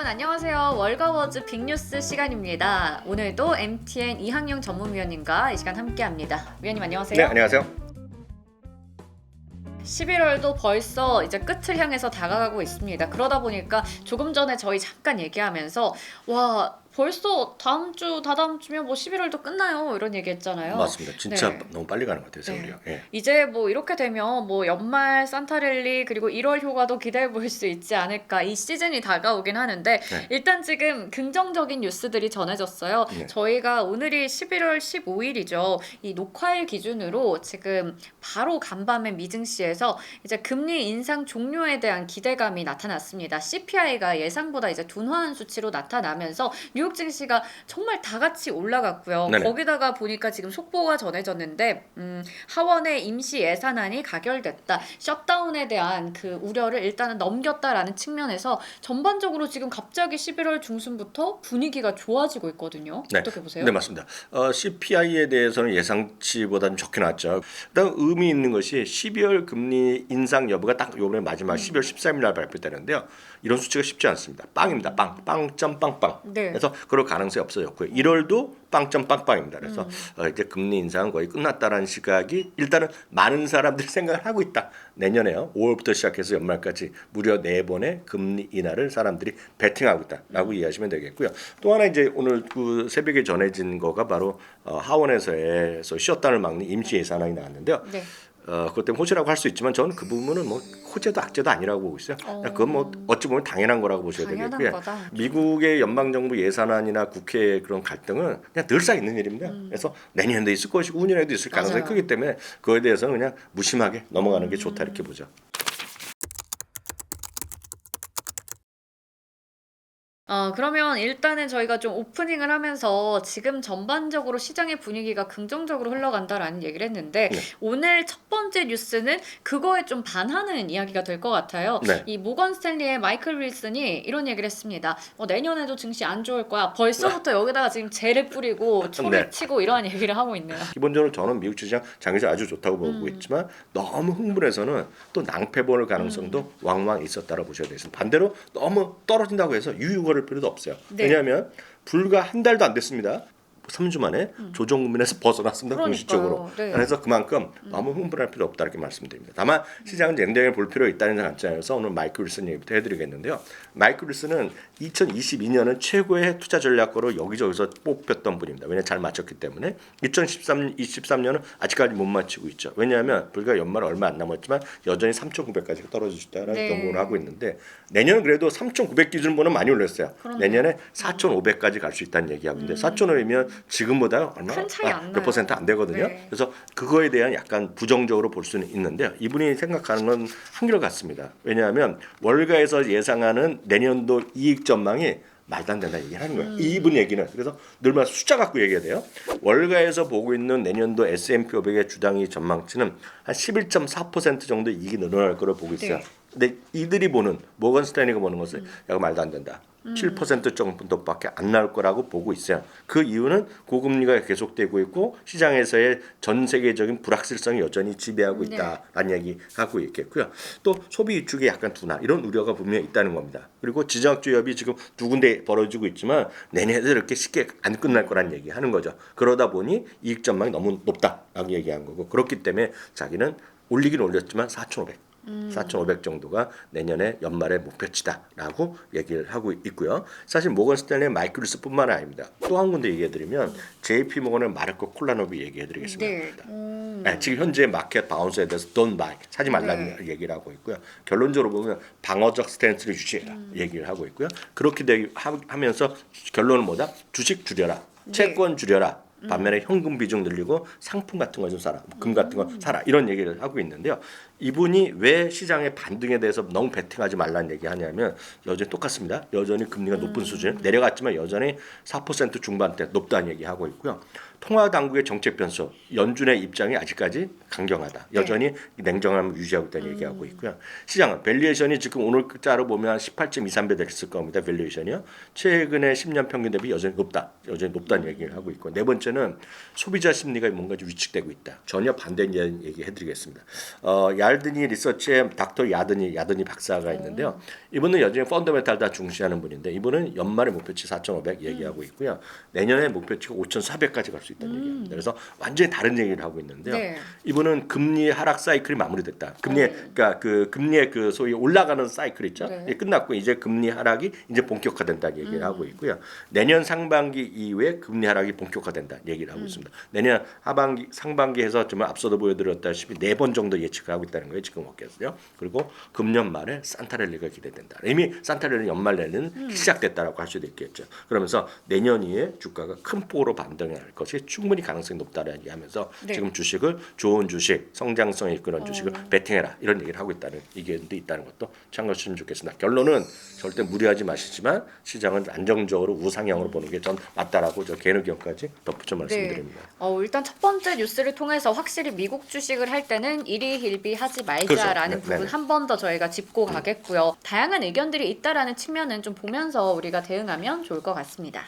여러분 안녕하세요. 월가워즈 빅뉴스 시간입니다. 오늘도 MTN 이항용 전문위원님과 이 시간 함께합니다. 위원님 안녕하세요. 네, 안녕하세요. 11월도 벌써 이제 끝을 향해서 다가가고 있습니다. 그러다 보니까 조금 전에 저희 잠깐 얘기하면서 와 벌써 다음 주 다다음 주면 뭐 11월도 끝나요 이런 얘기했잖아요. 맞습니다. 진짜 네. 너무 빨리 가는 것 같아요, 네. 세월이요. 예. 이제 뭐 이렇게 되면 뭐 연말 산타랠리 그리고 1월 휴가도 기대해 볼 수 있지 않을까 이 시즌이 다가오긴 하는데 네. 일단 지금 긍정적인 뉴스들이 전해졌어요. 네. 저희가 오늘이 11월 15일이죠. 이 녹화일 기준으로 지금 바로 간밤에 미증시에서 이제 금리 인상 종료에 대한 기대감이 나타났습니다. CPI가 예상보다 이제 둔화한 수치로 나타나면서 뉴욕 증시가 정말 다 같이 올라갔고요. 네네. 거기다가 보니까 지금 속보가 전해졌는데 음, 하원의 임시 예산안이 가결됐다. 셧다운에 대한 그 우려를 일단은 넘겼다라는 측면에서 전반적으로 지금 갑자기 11월 중순부터 분위기가 좋아지고 있거든요. 네. 어떻게 보세요? 네, 맞습니다. 어, CPI에 대해서는 예상치보다 좀 적게 나왔죠. 그다음 의미 있는 것이 12월 금리 인상 여부가 딱 요번에 마지막 12월 13일 날 발표되는데요. 이런 수치가 쉽지 않습니다. 빵입니다. 빵. 빵점 빵빵. 네. 그래서 그럴 가능성이 없어졌고요. 1월도 빵점 빵빵입니다. 그래서 음. 어, 이제 금리 인상은 거의 끝났다라는 시각이 일단은 많은 사람들이 생각을 하고 있다. 내년에요. 5월부터 시작해서 연말까지 무려 네 번의 금리 인하를 사람들이 베팅하고 있다라고 이해하시면 되겠고요. 또 하나 이제 오늘 그 새벽에 전해진 거가 바로 어, 하원에서에서 셧다운을 막는 임시 예산안이 나왔는데요. 네. 어, 그것 때문에 호재라고 할 수 있지만 저는 그 부분은 뭐 호재도 악재도 아니라고 보고 있어요. 어. 그건 뭐 어찌 보면 당연한 거라고 보셔야 당연한 되겠고요. 거다. 미국의 연방 정부 예산안이나 국회의 그런 갈등은 그냥 늘상 있는 일입니다. 그래서 내년에도 있을 것이고 후년에도 있을 가능성이 음. 맞아요. 크기 때문에 그거에 대해서는 그냥 무심하게 넘어가는 게 좋다 이렇게 보죠. 어, 그러면 일단은 저희가 좀 오프닝을 하면서 지금 전반적으로 시장의 분위기가 긍정적으로 흘러간다라는 얘기를 했는데 네. 오늘 첫 번째 뉴스는 그거에 좀 반하는 이야기가 될 것 같아요. 네. 이 모건 스탠리의 마이클 윌슨이 이런 얘기를 했습니다. 어, 내년에도 증시 안 좋을 거야. 벌써부터 여기다가 지금 재를 뿌리고 초를 네. 치고 이러한 얘기를 하고 있네요. 기본적으로 저는 미국 주시장 장기적 아주 좋다고 보고 음. 있지만 너무 흥분해서는 또 낭패 볼 가능성도 음. 왕왕 있었다고 보셔야 되겠습니다. 반대로 너무 떨어진다고 해서 유유거 릴 필요도 없어요. 네. 왜냐하면 불과 한 달도 안 됐습니다. 3주 만에 조정 국면에서 벗어났습니다. 음. 그러니까요. 공식적으로. 네. 그래서 그만큼 너무 흥분할 필요 없다 이렇게 말씀드립니다. 다만 시장은 냉정히 볼 필요 있다는 관점에서 오늘 마이클 윌슨 얘기부터 해드리겠는데요. 마이클 윌슨은 2022년은 최고의 투자 전략가로 여기저기서 뽑혔던 분입니다. 왜냐 잘 맞췄기 때문에 2013 23년은 아직까지 못 맞추고 있죠. 왜냐하면 불과 연말 얼마 안 남았지만 여전히 3,900까지 떨어질 수 있다는 네. 경고를 하고 있는데 내년은 그래도 3,900 기준보다는 많이 올렸어요. 그렇네요. 내년에 4,500까지 갈 수 있다는 얘기하고 있는데 4,500이면 지금보다 얼마 큰 차이 안 몇. 퍼센트 안 되거든요. 네. 그래서 그거에 대한 약간 부정적으로 볼 수는 있는데 이분이 생각하는 건 한결 같습니다. 왜냐하면 월가에서 예상하는 내년도 이익 전망이 말도 안 된다 얘기하는 거예요. 이분 얘기는 그래서 늘 말씀 숫자 갖고 얘기해야 돼요. 월가에서 보고 있는 내년도 S&P 500의 주당이 전망치는 한 11.4% 정도 이익이 늘어날 거로 보고 있어요. 네. 근데 이들이 보는 모건 스탠리가 보는 것은 야 말도 안 된다. 7% 정도밖에 안 나올 거라고 보고 있어요. 그 이유는 고금리가 계속되고 있고 시장에서의 전 세계적인 불확실성이 여전히 지배하고 있다라는 얘기 하고 있겠고요. 또 소비 위축의 약간 둔화 이런 우려가 분명히 있다는 겁니다. 그리고 지정학 주협이 지금 두 군데 벌어지고 있지만 내년에도 이렇게 쉽게 안 끝날 거란 얘기 하는 거죠. 그러다 보니 이익 전망이 너무 높다라고 얘기한 거고 그렇기 때문에 자기는 올리긴 올렸지만 4,500 4,500 정도가 내년에 연말의 목표치다라고 얘기를 하고 있고요. 사실 모건 스탠리의 마이클 루스뿐만 아닙니다. 또 한 군데 얘기해드리면 JP 모건의 마르코 콜라노비 얘기해드리겠습니다. 네. 음. 네, 지금 현재 마켓 바운스에 대해서 don't buy 사지 말라는 네. 얘기를 하고 있고요. 결론적으로 보면 방어적 스탠스를 유지해라 음. 얘기를 하고 있고요. 그렇게 되기 하- 하면서 결론은 뭐다? 주식 줄여라, 네. 채권 줄여라. 음. 반면에 현금 비중 늘리고 상품 같은 거 좀 사라, 금 같은 거 사라 이런 얘기를 하고 있는데요. 이분이 왜 시장의 반등에 대해서 너무 베팅하지 말라는 얘기하냐면 여전히 똑같습니다. 여전히 금리가 높은 수준 내려갔지만 여전히 4% 중반대 높다는 얘기하고 있고요. 통화 당국의 정책 변수, 연준의 입장이 아직까지 강경하다. 여전히 냉정함을 유지하고 있다는 얘기하고 있고요. 시장은 밸류에이션이 지금 오늘 자로 보면 18.23배 됐을 겁니다. 밸류에이션이요. 최근에 10년 평균 대비 여전히 높다. 여전히 높다는 얘기를 하고 있고 네 번째는 소비자 심리가 뭔가 좀 위축되고 있다. 전혀 반대인 얘기 해드리겠습니다. 어, 얄드니 리서치의 닥터 야드니 야드니 박사가 있는데요. 이분은 여전히 펀더멘탈 다 중시하는 분인데 이분은 연말의 목표치 4,500 얘기하고 있고요. 내년에 목표치가 5,400까지 갈 수 있다는 얘기입니다. 그래서 완전히 다른 얘기를 하고 있는데요. 네. 이분은 금리 하락 사이클이 마무리됐다. 금리 그러니까 그 금리의 그 소위 올라가는 사이클 있죠. 네. 끝났고 이제 금리 하락이 이제 본격화된다는 얘기를 하고 있고요. 내년 상반기 이후에 금리 하락이 본격화된다 얘기를 하고 있습니다. 내년 하반기 상반기에서 좀 앞서도 보여드렸다시피 네 번 정도 예측을 하고 있다 는 거예요. 지금 업계에서요. 그리고 금년 말에 산타랠리가 기대된다. 이미 산타랠리 연말 내는 시작됐다라고 할 수도 있겠죠. 그러면서 내년 이후에 주가가 큰 폭으로 반등할 것이 충분히 가능성이 높다라는 얘기하면서 네. 지금 주식을 좋은 주식, 성장성이 이끄는 주식을 베팅해라 이런 얘기를 하고 있다는 의견도 있다는 것도 참고하시면 좋겠습니다. 결론은 절대 무리하지 마시지만 시장은 안정적으로 우상향으로 보는 게 전 맞다라고 저 개인 의견까지 덧붙여 말씀드립니다. 어, 일단 첫 번째 뉴스를 통해서 확실히 미국 주식을 할 때는 일희일비하지 말자라는 그렇죠. 네, 부분 네. 한번 더 저희가 짚고 가겠고요. 다양한 의견들이 있다라는 측면은 좀 보면서 우리가 대응하면 좋을 것 같습니다.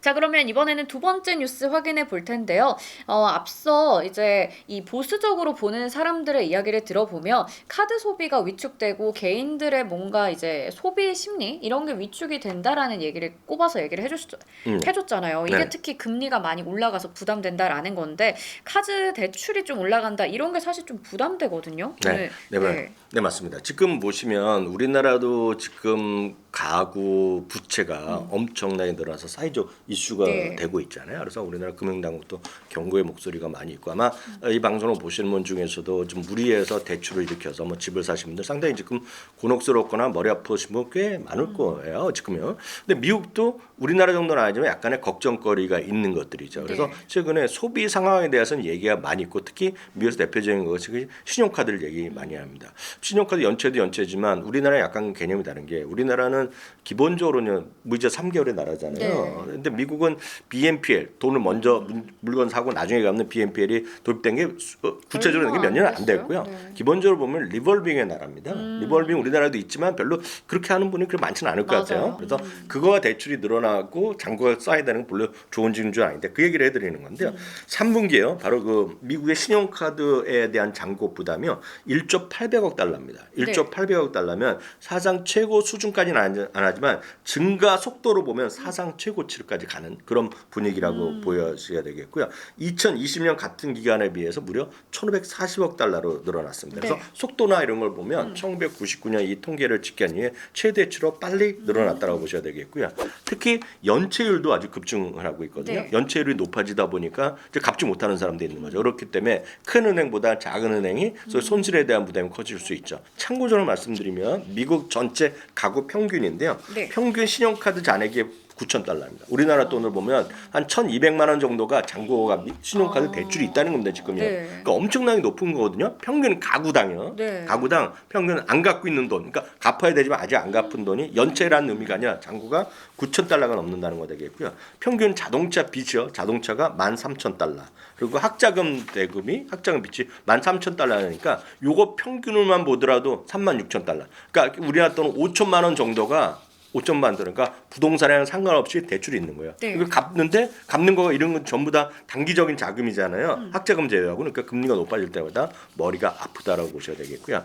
자 그러면 이번에는 두 번째 뉴스 확인해 볼 텐데요. 어, 앞서 이제 이 보수적으로 보는 사람들의 이야기를 들어보면 카드 소비가 위축되고 개인들의 뭔가 이제 소비 심리 이런 게 위축이 된다라는 얘기를 꼽아서 얘기를 해줬, 음. 해줬잖아요. 이게 네. 특히 금리가 많이 올라가서 부담된다라는 건데 카드 대출이 좀 올라간다 이런 게 사실 좀 부담되거든요. 네, 네, 네, 네 맞습니다. 지금 보시면 우리나라도 지금 가구 부채가 엄청나게 늘어나서 사회적 이슈가 네. 되고 있잖아요. 그래서 우리나라 금융당국도 경고의 목소리가 많이 있고 아마 이 방송을 보시는 분 중에서도 좀 무리해서 대출을 일으켜서 뭐 집을 사신 분들 상당히 지금 곤혹스럽거나 머리 아프신 분 꽤 많을 거예요. 지금요. 근데 미국도 우리나라 정도는 아니지만 약간의 걱정거리가 있는 것들이죠. 그래서 네. 최근에 소비 상황에 대해서는 얘기가 많이 있고 특히 미국에서 대표적인 것이 그 신용카드를 얘기 많이 합니다. 신용카드 연체도 연체지만 우리나라 약간 개념이 다른 게 우리나라는 기본적으로는 무이자 3개월의 나라잖아요. 네. 근데 미국은 BNPL 돈을 먼저 문- 물건 사고 나중에 갚는 BNPL이 도입된 게 수- 어, 구체적으로 얼마 몇안 년은 안? 됐고요. 네. 음. 기본적으로 보면 리볼빙의 나라입니다. 리볼빙 우리나라도 있지만 별로 그렇게 하는 분이 그렇게 많지는 않을 것 맞아요. 같아요. 그래서 그거와 대출이 늘어나고 잔고가 쌓이다는건 별로 좋은 징조 아닌데 그 얘기를 해드리는 건데요. 3분기에요. 바로 그 미국의 신용카드에 대한 잔고 부담이요. 1조 800억 달러입니다. 1조 800억 달러면 사상 최고 수준까지는 안, 안 하지만 증가 속도로 보면 사상 최고치까지 가는 그런 분위기라고 보여져야 되겠고요. 2020년 같은 기간에 비해서 무려 1,540억 달러로 늘어났습니다. 그래서 네. 속도나 이런 걸 보면 1999년 이 통계를 집계한 이후에 최대치로 빨리 늘어났다고 보셔야 되겠고요. 특히 연체율도 아주 급증을 하고 있거든요. 네. 연체율이 높아지다 보니까 이제 갚지 못하는 사람도 있는 거죠. 그렇기 때문에 큰 은행보다 작은 은행이 소위 손실에 대한 부담이 커질 수 있죠. 참고적으로 말씀드리면 미국 전체 가구 평균 인데요. 네. 평균 신용카드 잔액이 9천 달러입니다. 우리나라 돈을 보면 한 1,200만 원 정도가 잔고가 미- 신용카드 아. 대출이 있다는 겁니다. 지금요. 네. 그러니까 엄청나게 높은 거거든요. 평균 가구당요. 네. 가구당 평균 안 갖고 있는 돈, 그러니까 갚아야 되지만 아직 안 갚은 돈이 연체라는 의미가 아니라 잔고가 9천 달러가 넘는다는 거 되겠고요. 평균 자동차 빚이요, 자동차가 13,000 달러. 그리고 학자금 대금이 학자금 빚이 13,000 달러니까 요거 평균을만 보더라도 36,000 달러. 그러니까 우리나라 돈은 5천만 원 정도가 5천만 원 그러니까 부동산이랑 상관없이 대출이 있는 거예요. 네. 이걸 갚는데 갚는 거 이런 건 전부 다 단기적인 자금이잖아요. 학자금 제외하고 그러니까 금리가 높아질 때마다 머리가 아프다라고 보셔야 되겠고요.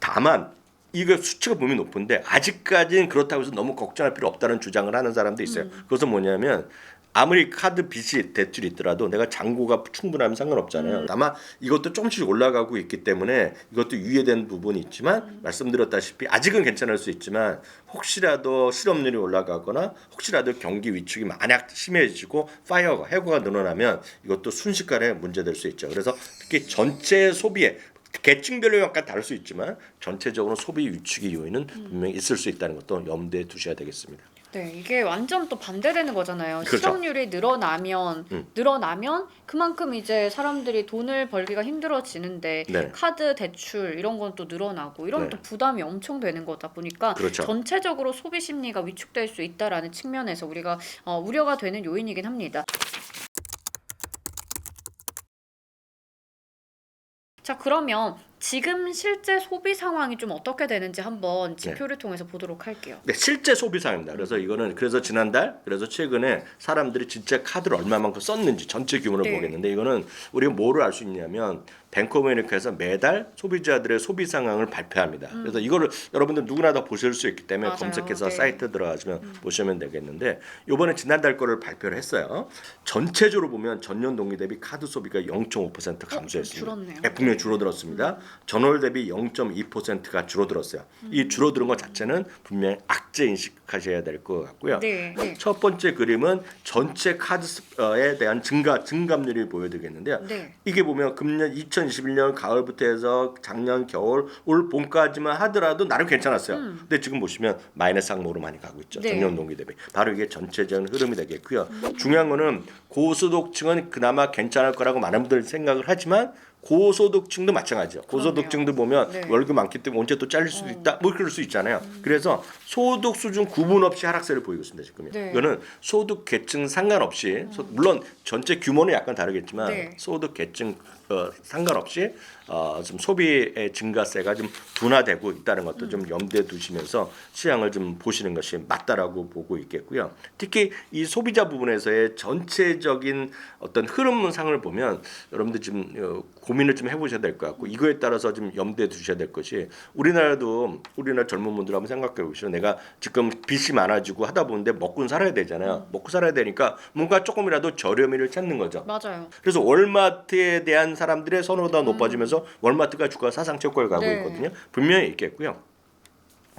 다만 이거 수치가 보면 높은데 아직까지는 그렇다고 해서 너무 걱정할 필요 없다는 주장을 하는 사람도 있어요. 그것은 뭐냐면 아무리 카드 빚이 대출이 있더라도 내가 잔고가 충분하면 상관없잖아요. 다만 이것도 조금씩 올라가고 있기 때문에 이것도 유예된 부분이 있지만 말씀드렸다시피 아직은 괜찮을 수 있지만 혹시라도 실업률이 올라가거나 혹시라도 경기 위축이 만약 심해지고 파이어가 해고가 늘어나면 이것도 순식간에 문제될 수 있죠. 그래서 특히 전체 소비에 계층별로 약간 다를 수 있지만 전체적으로 소비 위축의 요인은 분명히 있을 수 있다는 것도 염두에 두셔야 되겠습니다. 네, 이게 완전 또 반대되는 거잖아요. 그렇죠. 시청률이 늘어나면 음. 늘어나면 그만큼 이제 사람들이 돈을 벌기가 힘들어지는데 네. 카드 대출 이런 건 또 늘어나고 이러면 네. 또 부담이 엄청 되는 거다 보니까 그렇죠. 전체적으로 소비 심리가 위축될 수 있다라는 측면에서 우리가 어, 우려가 되는 요인이긴 합니다. 자 그러면 지금 실제 소비 상황이 좀 어떻게 되는지 한번 지표를 통해서 보도록 할게요. 네, 실제 소비상입니다. 그래서 이거는 그래서 지난달 그래서 최근에 사람들이 진짜 카드를 얼마만큼 썼는지 전체 규모를 네. 보겠는데 이거는 우리가 뭐를 알 수 있냐면 아메리카에서 매달 소비자들의 소비 상황을 발표합니다. 그래서 이거를 여러분들 누구나 다 보실 수 있기 때문에 음. 맞아요. 검색해서 네. 음. 사이트 들어가시면 보시면 되겠는데 이번에 지난달 거를 발표를 했어요. 전체적으로 보면 전년 동기 대비 카드 소비가 0.5% 감소했습니다. 줄었네요. 네, 분명히 줄어들었습니다. 전월 대비 0.2%가 줄어들었어요. 이 줄어드는 것 자체는 분명히 악재 인식하셔야 될 것 같고요. 네. 네. 첫 번째 그림은 전체 카드에 대한 증가 증감률이 보여드리겠는데요. 네. 이게 보면 금년 2021년 가을부터 해서 작년 겨울 올 봄까지만 하더라도 나름 괜찮았어요. 근데 지금 보시면 마이너스 항목으로 많이 가고 있죠. 음. 네. 전년 동기 대비. 바로 이게 전체적인 흐름이 되겠고요. 중요한 거는 고소득층은 그나마 괜찮을 거라고 많은 분들 생각을 하지만 고소득층도 마찬가지죠. 고소득층도 보면 네. 월급 많기 때문에 언제 또 잘릴 수도 있다. 뭐 그럴 수 있잖아요. 그래서 소득 수준 구분 없이 하락세를 보이고 있습니다. 지금. 네. 이거는 소득 계층 상관없이 소- 물론 전체 규모는 약간 다르겠지만 네. 소득 계층 어, 상관없이 어, 좀 소비의 증가세가 좀 둔화되고 있다는 것도 좀 염두에 두시면서 시장을 좀 보시는 것이 맞다라고 보고 있겠고요. 특히 이 소비자 부분에서의 전체적인 어떤 흐름상을 보면 여러분들 지금 어, 고민을 좀 해보셔야 될 것 같고 이거에 따라서 좀 염두에 두셔야 될 것이 우리나라도 우리나라 젊은 분들 한번 생각해 보시죠. 내가 지금 빚이 많아지고 하다 보는데 먹고 살아야 되잖아요. 먹고 살아야 되니까 뭔가 조금이라도 저렴이를 찾는 거죠. 맞아요. 그래서 월마트에 대한 사람들의 선호도가 높아지면서 월마트가 주가 사상 최고를 가고 네. 있거든요. 분명히 있겠고요.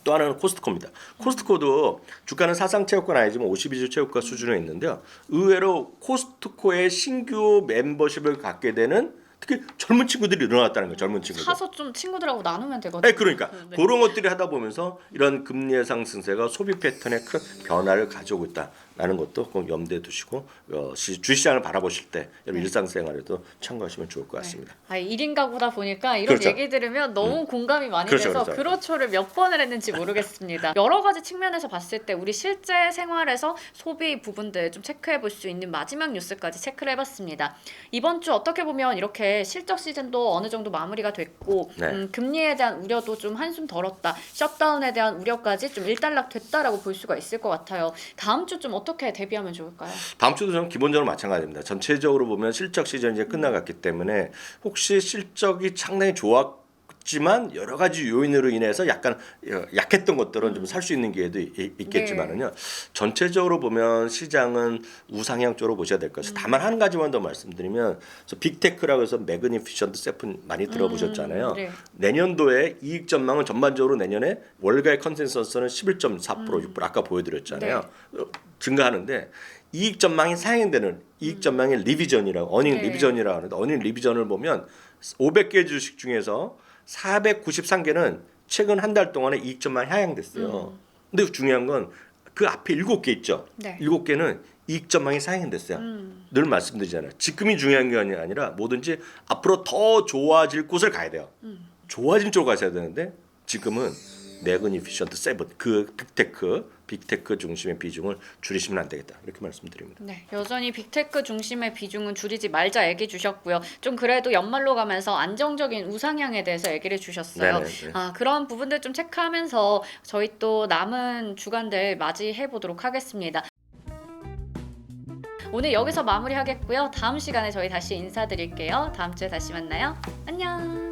또 하나는 코스트코입니다. 코스트코도 주가는 사상 최고가는 아니지만 52주 최고가 수준에 있는데요. 의외로 코스트코의 신규 멤버십을 갖게 되는 특히 젊은 친구들이 늘어났다는 거예요. 젊은 친구들. 사서 좀 친구들하고 나누면 되거든요. 네, 그러니까 네. 그런 것들이 하다 보면서 이런 금리 예상 증세가 소비 패턴에 큰 변화를 가져오고 있다라는 것도 꼭 염두에 두시고 어, 시- 주시장을 바라보실 때 여러분 일상생활에도 참고하시면 좋을 것 같습니다. 아, 1인 가구다 보니까 이런 그렇죠. 얘기 들으면 너무 공감이 많이 그렇죠, 돼서 그렇죠. 그렇죠를 몇 번을 했는지 모르겠습니다. 여러 가지 측면에서 봤을 때 우리 실제 생활에서 소비 부분들 좀 체크해 볼 수 있는 마지막 뉴스까지 체크를 해봤습니다. 이번 주 어떻게 보면 이렇게 실적 시즌도 어느 정도 마무리가 됐고 네. 음, 금리에 대한 우려도 좀 한숨 덜었다. 셧다운에 대한 우려까지 좀 일단락 됐다라고 볼 수가 있을 것 같아요. 다음 주 좀 어떻게 대비하면 좋을까요? 다음 주도 저는 기본적으로 마찬가지입니다. 전체적으로 보면 실적 시즌이 이제 끝나갔기 때문에 혹시 실적이 상당히 좋았 지만 여러 가지 요인으로 인해서 약간 어, 약했던 것들은 좀 살 수 있는 기회도 이- 있겠지만은요. 전체적으로 보면 시장은 우상향 쪽으로 보셔야 될 것이. 다만 한 가지만 더 말씀드리면 빅테크라고 해서 매그니피션트 세프 많이 들어보셨잖아요. 음, 네. 내년도에 이익 전망은 전반적으로 내년에 월가의 컨센서스는 11.4% 음. 6% 아까 보여드렸잖아요. 네. 어, 증가하는데 이익 전망이 상향되는 이익 전망의 리비전이라고 어닝 음. 네. 리비전이라고 하는데 어닝 리비전을 보면 500개 주식 중에서 493개는 최근 한 달 동안에 이익 전망이 하향됐어요. 근데 중요한 건 그 앞에 7개 있죠. 음. 네. 일곱 개는 이익 전망이 상향됐어요. 음. 늘 말씀드리잖아요. 지금이 중요한 게 아니라 뭐든지 앞으로 더 좋아질 곳을 가야 돼요. 음. 좋아진 쪽으로 가셔야 되는데 지금은 매그니피션트 세븐 그 빅테크 빅테크 중심의 비중을 줄이시면 안 되겠다 이렇게 말씀드립니다. 네, 여전히 빅테크 중심의 비중은 줄이지 말자 얘기 주셨고요. 좀 그래도 연말로 가면서 안정적인 우상향에 대해서 얘기를 주셨어요. 네네, 네. 아, 그런 부분들 좀 체크하면서 저희 또 남은 주간들 맞이해 보도록 하겠습니다. 오늘 여기서 마무리하겠고요. 다음 시간에 저희 다시 인사드릴게요. 다음 주에 다시 만나요. 안녕.